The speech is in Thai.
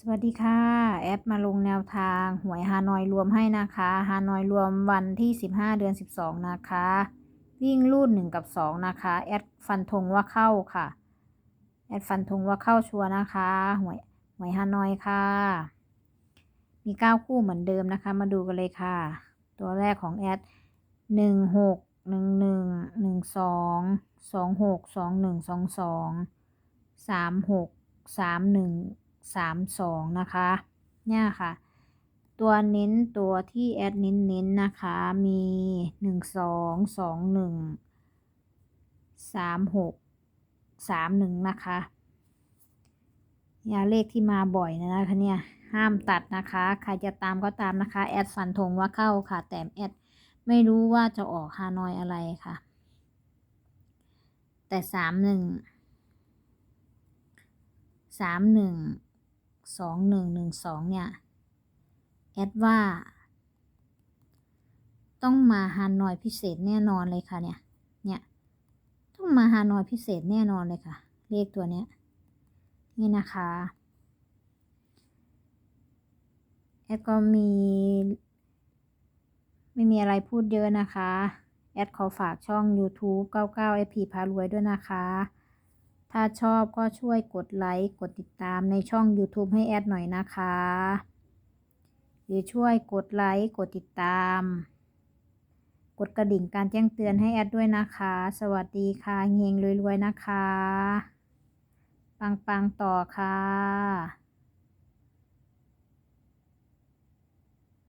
สวัสดีค่ะ แอดมาลงแนวทางหวยฮานอยรวมให้นะคะฮานอยรวมวันที่ 15 เดือน 12 นะคะ วิ่งรูด1กับ 2 นะคะ แอดฟันธงว่าเข้าค่ะ แอดฟันธงว่าเข้าชัวร์นะคะหวยหวยฮานอยค่ะ มี 9 คู่เหมือนเดิมนะคะ มาดูกันเลยค่ะ ตัวแรกของแอด 1 6 1 1 1 2 2 6 2 1 2 2 3 6 3 1 สามสองนะคะ เนี่ยค่ะ ตัวเน้นตัวที่แอดเน้นเน้นนะคะ มีหนึ่งสองสองหนึ่งสามหกสามหนึ่งนะคะยาเลขที่มาบ่อยนะคะเนี่ยห้ามตัดนะคะ ใครจะตามก็ตามนะคะ แอดฟันธงว่าเข้าค่ะ แต่แอดไม่รู้ว่าจะออกฮานอยอะไรค่ะ แต่สามหนึ่งสามหนึ่ง สองหนึ่งหนึ่งสองเนี่ย แอดว่า ต้องมาฮานอยพิเศษแน่นอนเลยค่ะเนี่ย เนี่ย ต้องมาฮานอยพิเศษแน่นอนเลยค่ะ เลขตัวเนี้ย นี่นะคะ แอดก็มี ไม่มีอะไรพูดเยอะนะคะ แอดขอฝากช่อง YouTube 99 FP พารวยด้วยนะคะ ถ้าชอบก็ช่วยกดไลค์ กดติดตามในช่อง YouTube ให้แอดหน่อยนะคะ หรือช่วยกดไลค์ กดติดตาม กดกระดิ่งการแจ้งเตือนให้แอดด้วยนะคะ สวัสดีค่ะเฮงรวยๆนะคะ ปังๆ ต่อค่ะ